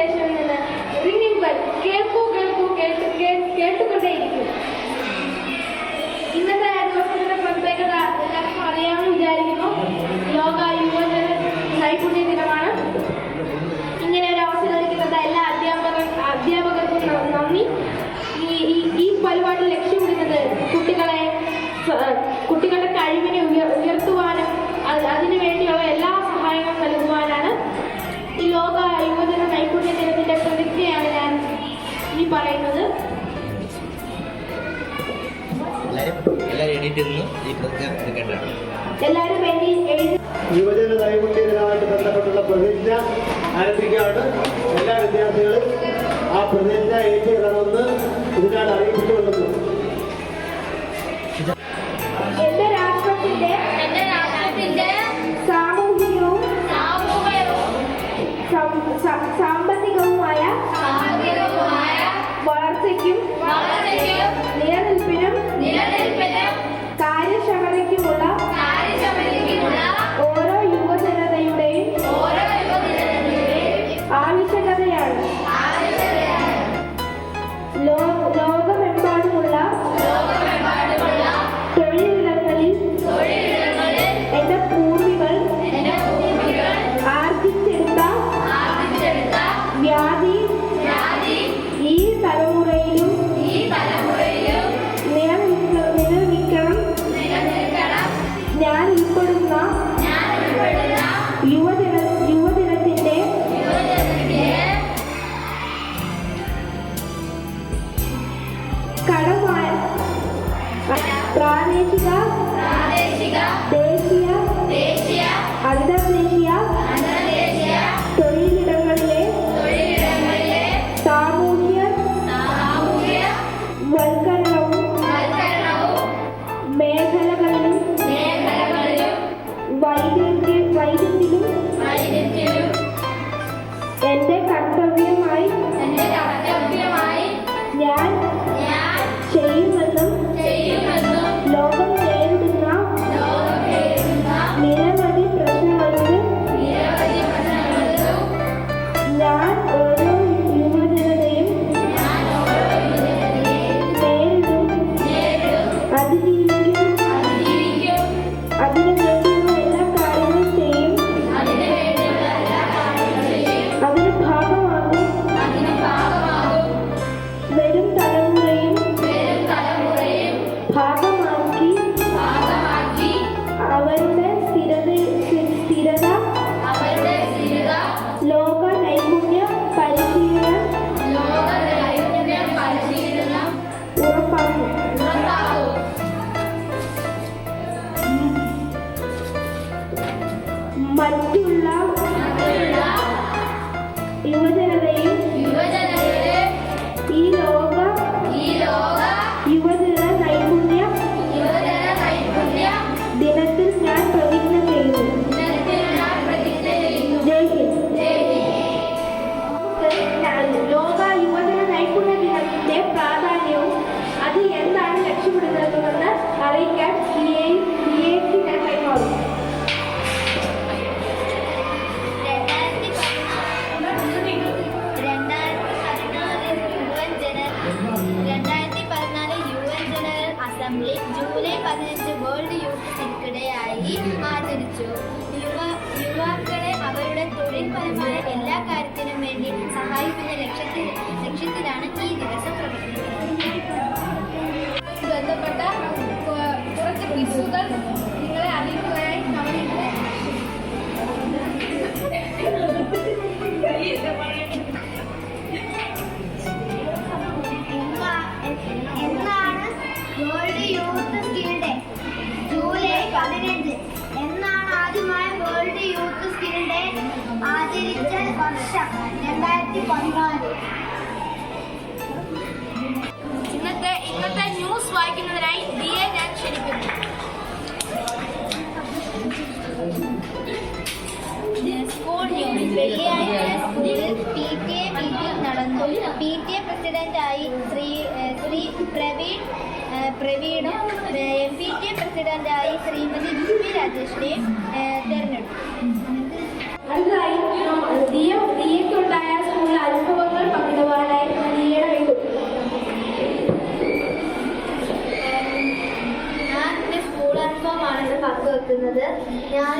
Gracias. എഴുത്തിരുന്ന് ഈ പ്രതിജ്ഞ എടുക്കേണ്ടതാണ്. യുവജന നൈപുണ്യവുമായിട്ട് ബന്ധപ്പെട്ടുള്ള പ്രതിജ്ഞ ആരംഭിക്കുകയാണ്. എല്ലാ വിദ്യാർത്ഥികളും ആ പ്രതിജ്ഞ ഏറ്റെടുക്കണമെന്ന് ഇതിനാണ് അറിയിപ്പിച്ചുകൊണ്ടിരുന്നത് Thank you, Tiro. സഹായിച്ചു യുവ യുവാക്കളെ അവരുടെ തൊഴിൽപരമായ എല്ലാ കാര്യത്തിനും വേണ്ടി സഹായിക്കുന്ന ലക്ഷ്യത്തിൽ ലക്ഷ്യത്തിലാണ് ഈ ദിവസം പ്രവർത്തിക്കുന്നത്. രണ്ടായിരത്തി പതിനാല് ഇന്നത്തെ ഇന്നത്തെ ന്യൂസ് വായിക്കുന്നതിനായി ദിയെ ഞാൻ ക്ഷണിക്കുന്നു. സ്കൂൾ ന്യൂസ് വെള്ളിയാഴ്ച സ്കൂളിൽ പി ടി എ മീറ്റിംഗ് നടന്നു. പി ടി എ പ്രസിഡന്റായി ശ്രീ ശ്രീ പ്രവീൺ പ്രവീണും എം പി ടി എ പ്രസിഡന്റായി ശ്രീമതി ജി പി രാജേഷിനെയും ഞാൻ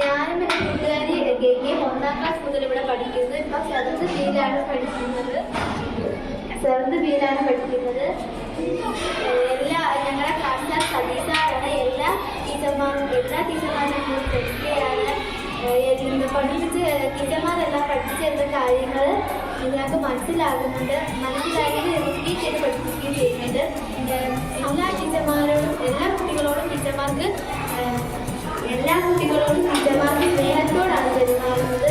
ഞാനും എന്റെ കൂട്ടുകാരി ഗംഗയും ഒന്നാം ക്ലാസ് മുതൽ ഇവിടെ പഠിക്കുന്നു. ഇപ്പം സെവൻത് ബിയിലാണ് പഠിക്കുന്നത്. സെവൻത് ബിയിലാണ് പഠിക്കുന്നത്. എല്ലാ ഞങ്ങളുടെ ക്ലാസ്സിലെ സതീസാറാണ് എല്ലാ ടീച്ചർമാരും എല്ലാ ടീച്ചർമാരും പഠിക്കുകയാണ് പഠിപ്പിച്ച് ടീച്ചർമാരെല്ലാം പഠിച്ചിരുന്ന കാര്യങ്ങൾ ഞങ്ങൾക്ക് മനസ്സിലാകുന്നുണ്ട് മനസ്സിലാക്കി റിപ്പീറ്റ് ചെയ്ത് പഠിപ്പിക്കുകയും ചെയ്യുന്നുണ്ട്. എല്ലാ ടീച്ചർമാരോടും എല്ലാ കുട്ടികളോടും ടീച്ചർമാർക്ക് എല്ലാ കുട്ടികളോടും ടീച്ചർമാർക്ക് സ്നേഹത്തോടാണ് പെരുമാറുന്നത്.